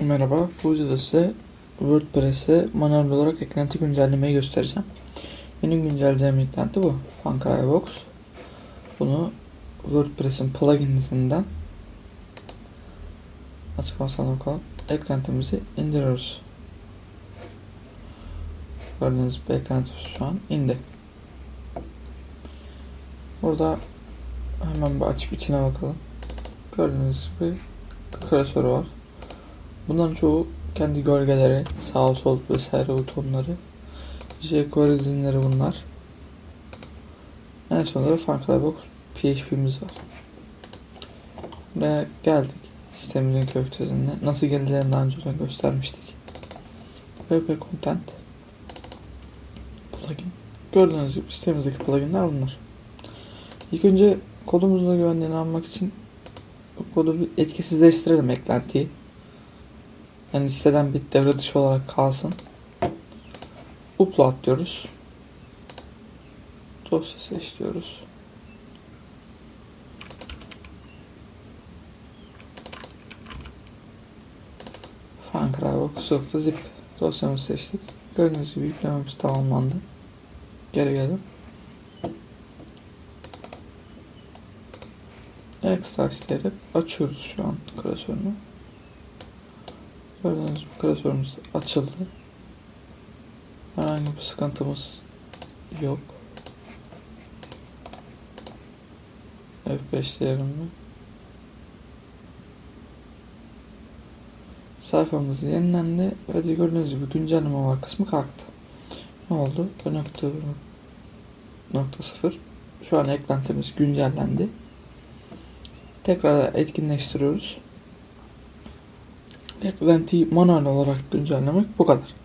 Merhaba, bu videoda size WordPress'e manuel olarak eklenti güncellemeyi göstereceğim. Benim güncelleyeceğim eklenti bu. FunCryBox. Bunu WordPress'in plugin'inden açıklamasına bakalım. Eklentimizi indiriyoruz. Gördüğünüz gibi eklentimiz şu an indi. Burada hemen bir açıp içine bakalım. Gördüğünüz gibi klasörü var. Bunların çoğu kendi gölgeleri, sağ sol vesaire butonları, jQuery dizinleri bunlar. En sonunda da FunCryBox PHP'miz var. Buraya geldik. Sitemimizin kök tezinde. Nasıl geldiğini daha önce göstermiştik. WP Content Plugin. Gördüğünüz gibi sitemizdeki pluginler bunlar. İlk önce kodumuzun güvenliğini almak için kodu bir etkisizleştirelim eklentiyi. Yani listeden bir devre dışı olarak kalsın. Upload diyoruz. Dosya seç diyoruz. FunCrybox.zip dosyamızı seçtik. Gördüğünüz gibi yüklememiz tamamlandı. Geri gelelim. Extract açıyoruz şu an klasörünü. Gördüğünüz gibi klasörümüz açıldı. Herhangi bir sıkıntımız yok. F5 diyelim mi? Sayfamız yenilendi ve de gördüğünüz gibi güncelleme var kısmı kalktı. Ne oldu? Nokta, nokta sıfır. Şu an eklentimiz güncellendi. Tekrar etkinleştiriyoruz. Eklentiyi manuel olarak güncellemek bu kadar.